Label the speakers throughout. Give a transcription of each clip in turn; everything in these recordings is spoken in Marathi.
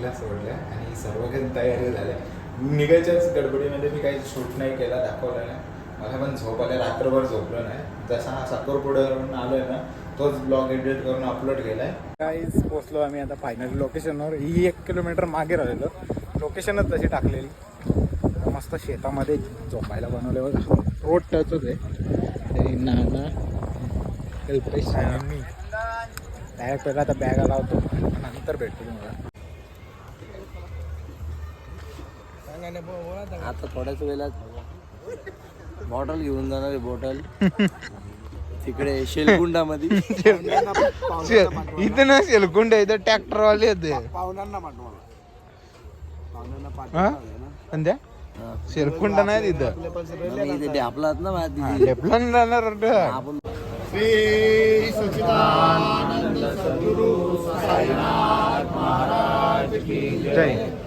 Speaker 1: मम्मीला सोडलं आणि सर्व काही तयारी झाल्या निघायच्याच गडबडीमध्ये मी काही शूट नाही केला दाखवलं नाही. मला पण झोप आल्या रात्रभर झोपलो नाही. जसा हा साखरपुड्यावरून आलोय ना तोच ब्लॉग एडिट करून अपलोड केलाय. काहीच पोचलो आम्ही आता फायनल लोकेशनवर ही एक किलोमीटर मागे राहिलो लोकेशनच तशी टाकलेली. मस्त शेतामध्ये झोपायला बनवले बघा. रोड टचच आहे. नाना कल्पेश मी. डायरेक्ट पहिला आता बॅगा लावतो नंतर भेटतो तुम्हाला.
Speaker 2: आता. थोड्याच वेळात बॉटल घेऊन जाणार आहे बॉटल. तिकडे शेलकुंडामध्ये.
Speaker 3: इथं नसेल कुंड इथं ट्रॅक्टर वाले येते
Speaker 4: पाहुण्यांना पाठवा. ना.
Speaker 3: शेरकुंड नाही तिथं.
Speaker 2: ढापलात ना माझी
Speaker 3: लेपलन जाणार वाटतं.
Speaker 2: आपण
Speaker 3: जय.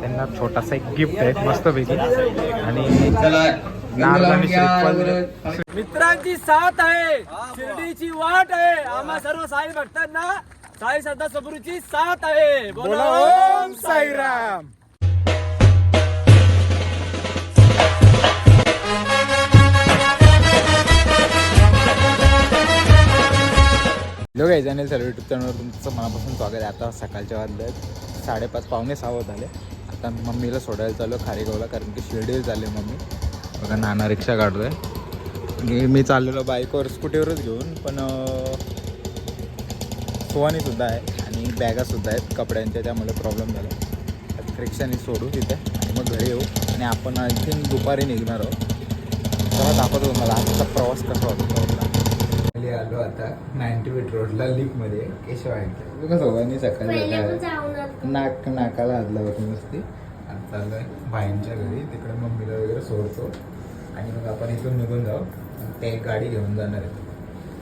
Speaker 3: त्यांना छोटासा एक गिफ्ट आहे मस्त पैकी आणि
Speaker 5: मित्रांची साथ आहे शिर्डीची वाट आहे. आम्हा सर्व साई भक्तांना साई सदा सबरूची साथ आहे.
Speaker 3: बोला ओम साईराम. हॅलो गाईज आणि सर्व युट्यूब चॅनलवर तुमचं मनापासून स्वागत आहे. आता सकाळच्या वाजले साडेपाच पावणे सहा होत आले. आता मम्मीला सोडायला चालू खारेगावला कारण की शिर्डीवर झाले मम्मी. बघा नाना रिक्षा काढतोय. आणि मी चाललेलो बाईकवर स्कूटीवरच घेऊन पण अं, सुद्धा आहे आणि बॅगासुद्धा आहेत कपड्यांच्या त्यामुळे प्रॉब्लेम झाला. आता रिक्षाने सोडू तिथे आणि मग घरी येऊ. आणि आपण आणखीन दुपारी निघणार आहोत. तेव्हा दाखवतो मला आजचा प्रवास कसा होतो. खाली आलो आता नाईन्टी फीट रोडला लिफ्टमध्ये केशव आहे कसं सगळ्यांनी सकाळी नाक नाकाला हात लावत नसते. आता चाललोय भाईंच्या घरी तिकडे मम्मीला वगैरे सोडतो. आणि मग आपण इथून निघून जाऊ. ते एक गाडी घेऊन जाणार आहे.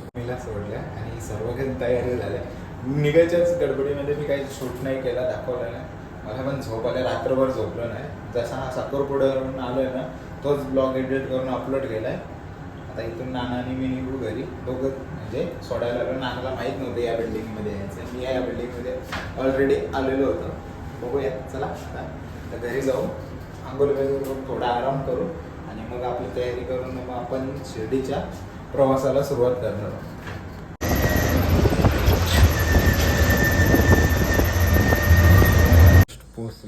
Speaker 3: मम्मीला सोडल्या आणि सर्व काही तयारी झाल्या निघायच्याच गडबडीमध्ये मी काही शूट नाही केला दाखवलं नाही. मला पण झोप आल्या रात्रभर झोपलो नाही. जसा हा साखरपुड्यावरून आलोय ना तोच ब्लॉग एडिट करून अपलोड केलाय. आता इथून नाना आणि मी निघू घरी. दोघं म्हणजे सोडायला आलो नानाला माहीत नव्हतं या बिल्डिंगमध्ये यायचं. मी या बिल्डिंगमध्ये ऑलरेडी आलेलो होतो. बघूया चला आता. तर घरी जाऊ आंघोळ वगैरे करून थोडा आराम करू आणि मग आपली तयारी करून मग आपण शिर्डीच्या प्रवासाला सुरुवात करणार आहोत.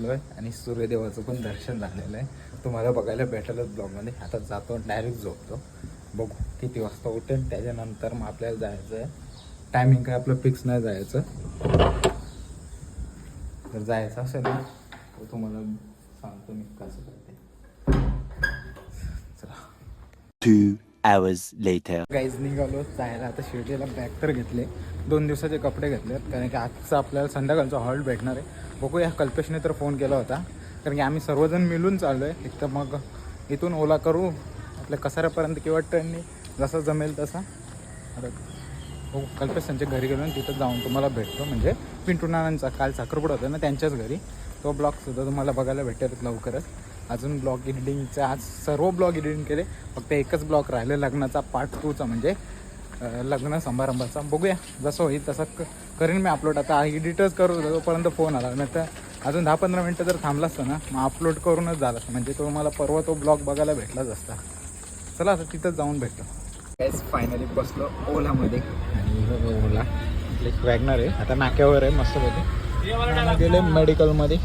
Speaker 3: आहे आणि सूर्यदेवाचं पण दर्शन झालेलं आहे. तुम्हाला बघायला भेटेलच ब्लॉगमध्ये आता जातो डायरेक्ट झोपतो. बघू किती वाजता उठेल त्याच्यानंतर मग आपल्याला जायचं आहे टायमिंग काय आपलं फिक्स नाही जायचं. जर जायचं असेल ना तर तुम्हाला सांगतो मी कसं करते. गाईज निघालो. जायला आता शिर्डीला बॅग तर घेतले. दोन दिवसाचे कपडे घेतले कारण की आजचं आपल्याला संध्याकाळचा हॉल्ट भेटणार आहे. बघूया कल्पेशने तर फोन केला होता. कारण की आम्ही सर्वजण मिळून चाललो आहे एक तर मग इथून ओला करू आपल्या कसाऱ्यापर्यंत किंवा ट्रेनने जसा जमेल तसा. आता हो कल्पेश त्यांच्या घरी गेलो आणि तिथं जाऊन तुम्हाला भेटतो. म्हणजे पिंटू नानांचा काल साखरपुडा होता ना त्यांच्याच घरी. तो ब्लॉगसुद्धा तुम्हाला बघायला भेटेल लवकरच. अजून ब्लॉग एडिटिंगचे आज सर्व ब्लॉग एडिटिंग केले. फक्त एकच ब्लॉग राहिले लग्नाचा पार्ट टूचा म्हणजे लग्न समारंभाचा. बघूया जसं होईल तसं क करीन मी अपलोड आता एडिटच करू तोपर्यंत फोन आला. नाही तर अजून दहा पंधरा मिनटं जर थांबला असतं ना मग अपलोड करूनच झाला असतं म्हणजे तो मला परवा तो ब्लॉग बघायला भेटलाच असता. चला आता तिथंच जाऊन भेटतो फायनली बसलो ओलामध्ये. आणि बघा ओला. आपले वॅगनर आहे. आता नाक्यावर आहे मस्तपैकी गेले मेडिकलमध्ये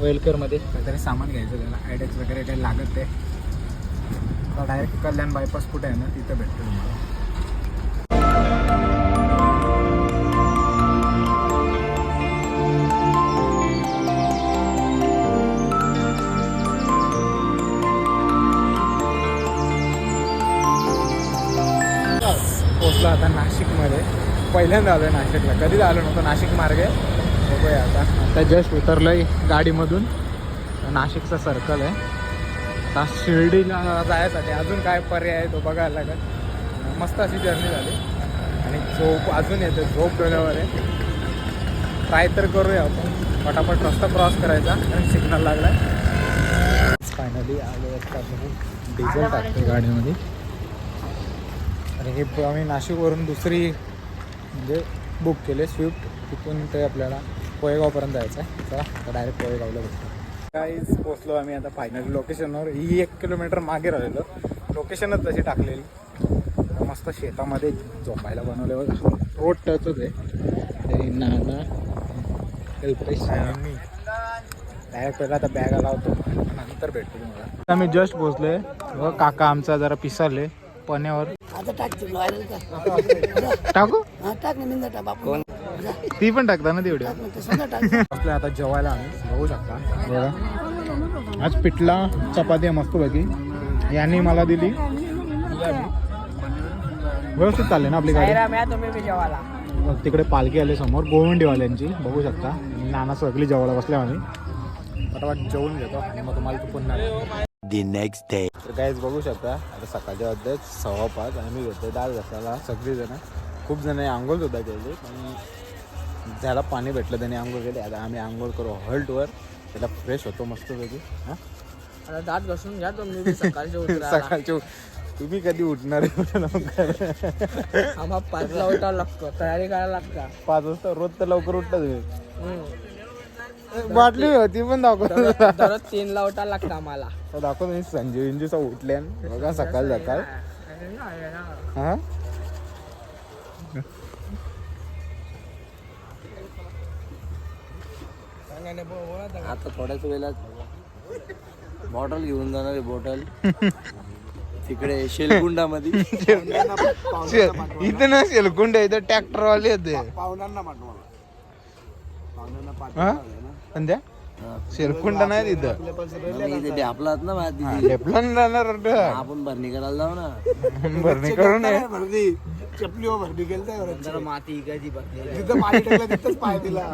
Speaker 3: वेलकरमध्ये काहीतरी सामान घ्यायचं त्याला ॲडेक्स वगैरे काही लागत आहे डायरेक्ट कल्याण बायपास कुठे आहे ना तिथं भेटतो तुम्हाला. आता नाशिकमध्ये. पहिल्यांदा आलो आहे नाशिकला. कधीच आलो नव्हतं नाशिक मार्गे. बघूया आता. आता जस्ट उतरलो आहे गाडीमधून. नाशिकचा सर्कल आहे. आता शिर्डीला जायसाठी अजून काय पर्याय आहे तो बघायला लागेल. मस्त अशी जर्नी झाली. आणि झोप अजून येते. झोप डोल्यावर आहे. ट्राय तर करूया आपण. पटापट रस्ता क्रॉस करायचा. आणि सिग्नल लागला फायनली आलो आता डिझेल टाकतो गाडीमध्ये. आणि हे आम्ही नाशिकवरून दुसरी म्हणजे बुक केले स्विफ्ट तिथून ते आपल्याला कोळेगावपर्यंत जायचं आहे. चला डायरेक्ट पोळेगावला भेटतो काहीच पोचलो आम्ही आता फायनली लोकेशनवर ही एक किलोमीटर मागे राहिलो. लोकेशनच तशी टाकलेली. मस्त शेतामध्ये झोपायला बनवले रोड टचच आहे तरी नाना कल्पेश मी. डायरेक्ट पहिला आता बॅग आला होतो. नंतर भेटतो तुम्हाला. आम्ही जस्ट पोचले व काका आमचा जरा पिसाले पण्यावर
Speaker 2: आता टाकते व्हायरल कर.
Speaker 3: टाकू?
Speaker 2: हा टाक ना मिंदा टाक आपण
Speaker 3: ती पण टाकता ना तेवढी.
Speaker 2: टाक
Speaker 3: आता जेवायला आम्ही. बघू शकता. बघा. आज पिठला चपाती आहे मस्तपैकी यांनी मला दिली. व्यवस्थित चालले ना आपली गाडी? तिकडे पालखी आली समोर गोवंडीवाल्यांची बघू शकता. नाना सगळी जेवायला बसल्या आम्ही. फटाफट जेवून घेतो. आणि मग तुम्हाला तू पुन्हा
Speaker 6: The next day.
Speaker 3: तर काहीच बघू शकता आता सकाळच्या वाजतात सव्वा पाच आम्ही घेतो डाळ घासायला. सगळीजण खूप जण आंघोळ सुद्धा केली. पण ज्याला पाणी भेटलं त्याने आंघोळ केली. आता आम्ही आंघोळ करू हॉल्टवर. त्याला फ्रेश होतो मस्तपैकी. हां?
Speaker 5: आता दात घासून घ्या तुम्ही सकाळचे
Speaker 3: सकाळचे तुम्ही कधी उठणार?
Speaker 5: आम्हाला पाचला उठावं लागतं. तयारी करायला लागतं.
Speaker 3: पाच वाजता रोज तर लवकर उठता तुम्ही. बाटली होती पण दाखवतो
Speaker 5: दररोज तीनला उठायला लागतं आम्हाला.
Speaker 3: दाखवतो मी संजय इंजूचा उठल्या बघा सकाळ सकाळ. हा
Speaker 2: आता थोड्याच वेळात बॉटल घेऊन जाणार आहे बॉटल तिकडे शेलकुंडामध्ये.
Speaker 3: इथं नसेल कुंड इथं ट्रॅक्टर वाले येते
Speaker 4: पाहुण्यांना पाठवा. पाहुण्यांना
Speaker 3: हा?
Speaker 4: पाठवा.
Speaker 3: संध्या शेलकुंड नाही तिथं.
Speaker 2: ना
Speaker 3: राहणार वाटतं.
Speaker 2: आपण भरणी करायला जाऊ ना.
Speaker 3: भरणी करू नये
Speaker 4: भरती. चपलीवर भरती केली
Speaker 2: जरा माती इकायची बाकी
Speaker 4: तिथं पाणी टाकलं तिथंच पाय दिला.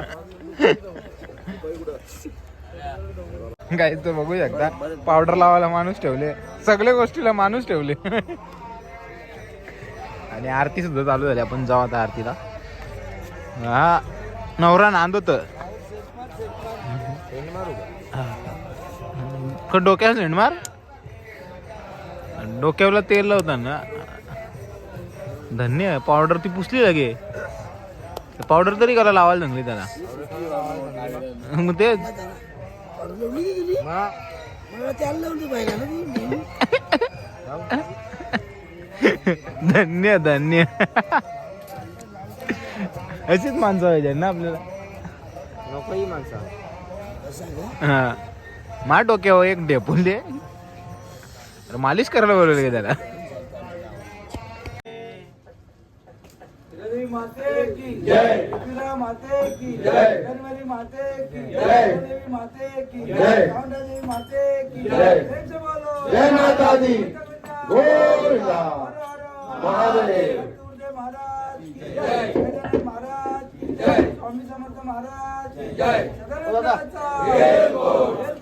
Speaker 3: काय तर बघू शकता पावडर लावायला माणूस ठेवले. सगळ्या गोष्टीला माणूस ठेवले. आणि आरती सुद्धा चालू झाली. आपण जाऊ आता आरतीला. हा नवरा नांदवत डोक्याला झेंड मार. डोक्याला तेल लावता ना धन्य पावडर ती पुसली लगे. पावडर तरी करा लावायला चांगली त्याला. मग तेच. धन्य धन्य. अशीच माणसं पाहिजे ना आपल्याला.
Speaker 5: नकोही माणसं.
Speaker 3: हा. मा डोक्यावर एक डेपून दे. मालिश करायला बोलवलं का त्याला.
Speaker 5: माते की जय. माते की जय. जनवरी माते की जय. देवी माते की जय. देवी माते की जय. जय. बोलो. जय माता दी गोविंदा महादेव. महाराज की जय. गजानन महाराज की जय. स्वामी समर्थ महाराज की जय. जय. बोल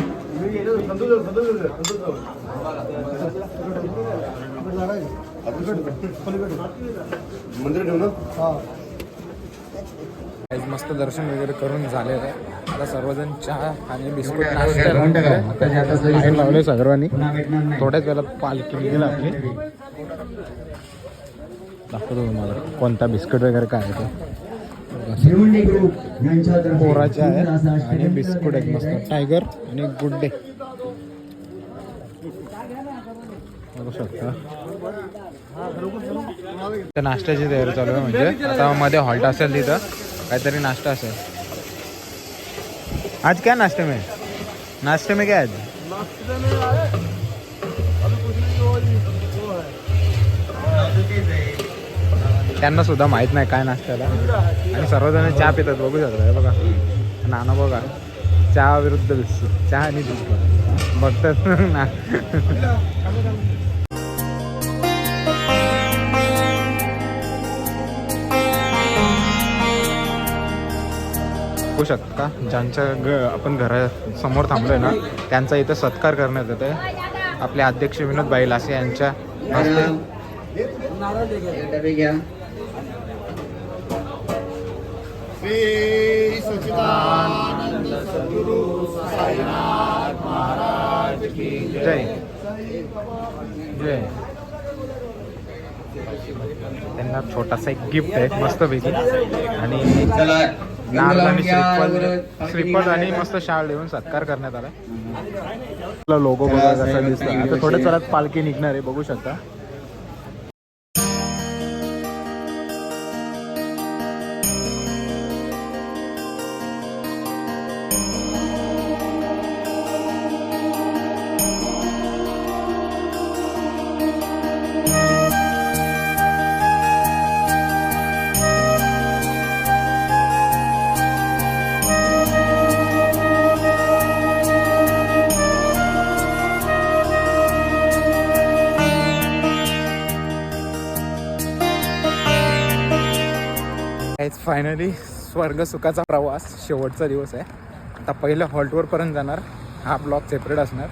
Speaker 3: आज मस्त दर्शन वगैरे करून झालेलं आहे आता सर्वजण चहा आणि बिस्कुट नाश्ता लावले सर्वांनी थोड्याच वेळात पालखी निघेल आपली. दाखवतो तुम्हाला. कोणता बिस्कुट वगैरे काय आहे पोराचे आहे आणि बिस्कुट एक मस्त. टायगर आणि गुड. डे बघू शकता तर नाश्त्याची तयारी चालू आहे म्हणजे. आता मध्ये हॉल्ट असेल तिथं. काहीतरी नाश्ता असेल. आज क्या नाश्ते में नाश्ते में क्या है आज? त्यांना सुद्धा माहीत नाही काय नाश्त्याला. आणि सर्वजण चहा पितात बघू शकता हे बघा. नाना बघा. चहा विरुद्ध बिस्किट. चहा आणि बिस्किट. बघतात ना. बघू शकता ज्यांच्या ग आपण घरा समोर थांबलोय ना त्यांचा इथं सत्कार करण्यात येत आहे आपले अध्यक्ष विनोद बाई लासे यांच्या हस्ते. जय। जय। त्यांना छोटासा एक गिफ्ट आहे मस्त पैकी. आणि नारळ आणि श्रीफळ श्रीफळ आणि मस्त शाळ देऊन सत्कार करण्यात आला. लोगो बघा कसा दिसतो आता थोड्या चलात पालखी निघणार आहे बघू शकता. फायनली स्वर्ग सुखाचा प्रवास शेवटचा दिवस आहे. आता पहिलं हॉल्टवरपर्यंत जाणार. हा ब्लॉक सेपरेट असणार.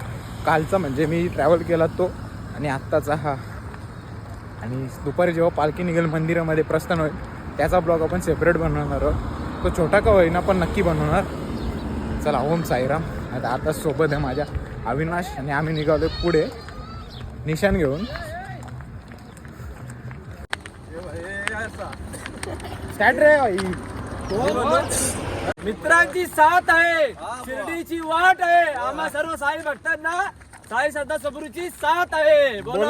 Speaker 3: कालचा म्हणजे मी ट्रॅव्हल केला तो आणि आत्ताचा हा. आणि दुपारी जेव्हा पालखी निघेल मंदिरामध्ये प्रस्थान होईल त्याचा ब्लॉग आपण सेपरेट बनवणार आहोत. तो छोटा का होईना पण नक्की बनवणार. चला ओम साईराम. आता आता सोबत आहे माझ्या अविनाश आणि आम्ही निघालो पुढे. निशाण घेऊन स्टार्ट रे भाई
Speaker 5: मित्रांची साथ आहे. शिर्डीची वाट आहे. आम्हा सर्व साई भक्तांना साई सदा सबरूची साथ आहे.
Speaker 3: बोला.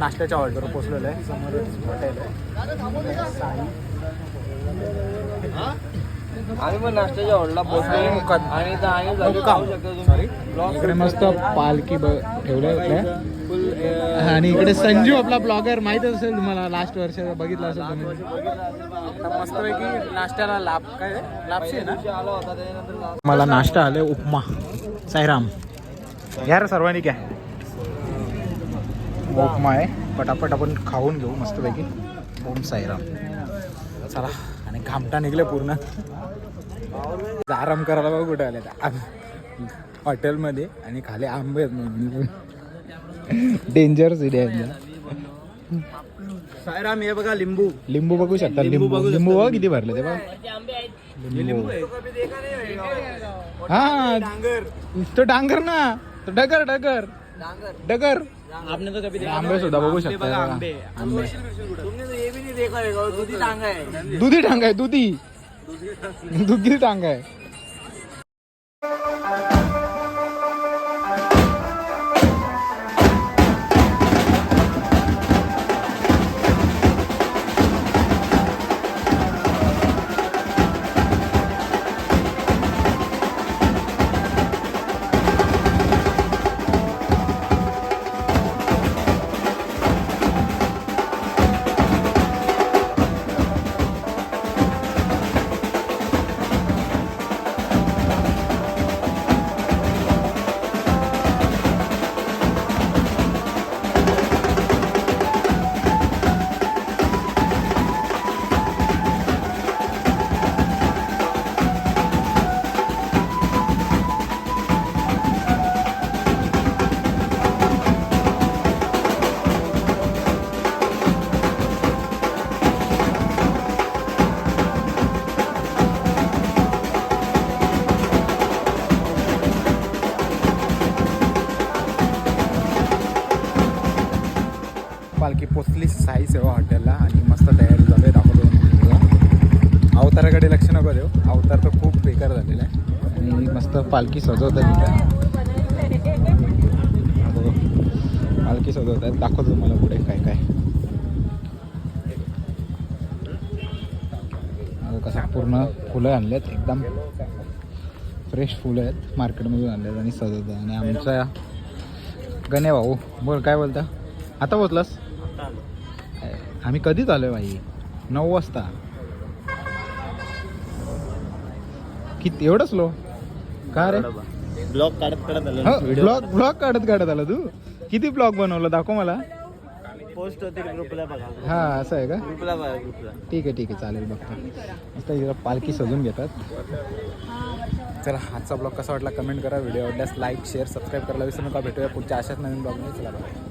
Speaker 3: नाश्त्याच्या ऑर्डर पोचलेलं आहे. समोर हॉटेल आहे. साई.
Speaker 2: आम्ही पण नाश्त्याच्या हॉलला
Speaker 3: आणि मुक्काम.
Speaker 2: पोहोचलो आणि इथं आम्ही जागी
Speaker 3: मुक्काम.
Speaker 2: जाऊ शकतो
Speaker 3: सॉरी
Speaker 2: तुम्ही
Speaker 3: इकडे मस्त पालखी ब ठेवल्या होत्या आणि इकडे संजू आपला ब्लॉगर माहीत असेल तुम्हाला लास्ट वर्ष बघितला असेल तुम्ही. आता मस्तपैकी नाश्त्याला लाभ काय? लापशी आहे ना?
Speaker 2: आला होता त्याच्यानंतर last
Speaker 3: मला नाश्ता आले. उपमा. साईराम. घ्या रे सर्वांनी घ्या. उपमा आहे. पटापट आपण खाऊन घेऊ मस्तपैकी. ओम साईराम. चला आणि घामटा निघले पूर्ण. आराम करायला बघ कुठे आले हॉटेलमध्ये आणि खाली आंबे आहेत डेंजर सिटी आहे
Speaker 5: साईराम हे बघा लिंबू.
Speaker 3: लिंबू बघू शकता. लिंबू लिंबू बघ किती भरले ते बघ. लिंबू हा. तो डांगर ना. तो डगर. डगर. डगर.
Speaker 5: आपने तो कभी
Speaker 3: आंबे सुद्धा बघू शकता हे.
Speaker 5: आंबे.
Speaker 3: आंबे.
Speaker 2: तुमने तो ये भी नहीं देखा है दूधी टांगा है।
Speaker 3: दुधी टांग आहे दुधी. दुधी टांग आहे नको देऊ अवतार तर खूप बेकार झालेला आहे. आणि मस्त पालखी सजवतात तिथे हो. पालखी सजवतात. दाखवतो तुम्हाला पुढे काय काय. कसं पूर्ण फुलं आणलेत एकदम फ्रेश फुलं आहेत. मार्केटमधून आणलेत आणि सजवतात. आणि आमचा गणे भाऊ बोल काय बोलता? आता पोचलास आम्ही कधीच आलोय भाई नऊ वाजता. किती एवढं स्लो का रे?
Speaker 1: ब्लॉग काढत काढत
Speaker 3: ब्लॉग ब्लॉग काढत. काढत आला तू? किती ब्लॉग बनवला? दाखव मला.
Speaker 2: पोस्ट होते ग्रुपला बघा.
Speaker 3: हा असं आहे का?
Speaker 2: ग्रुपला बघा ग्रुपला
Speaker 3: ठीक आहे ठीक आहे चालेल बघतो. मस्त इथं पालखी सजून घेतात. चला आजचा ब्लॉग कसा वाटला? कमेंट करा. व्हिडिओ आवडल्यास लाईक शेअर सबस्क्राईब करायला विसरू नका. भेटूया पुढच्या अशाच नवीन ब्लॉगमध्ये चला bye.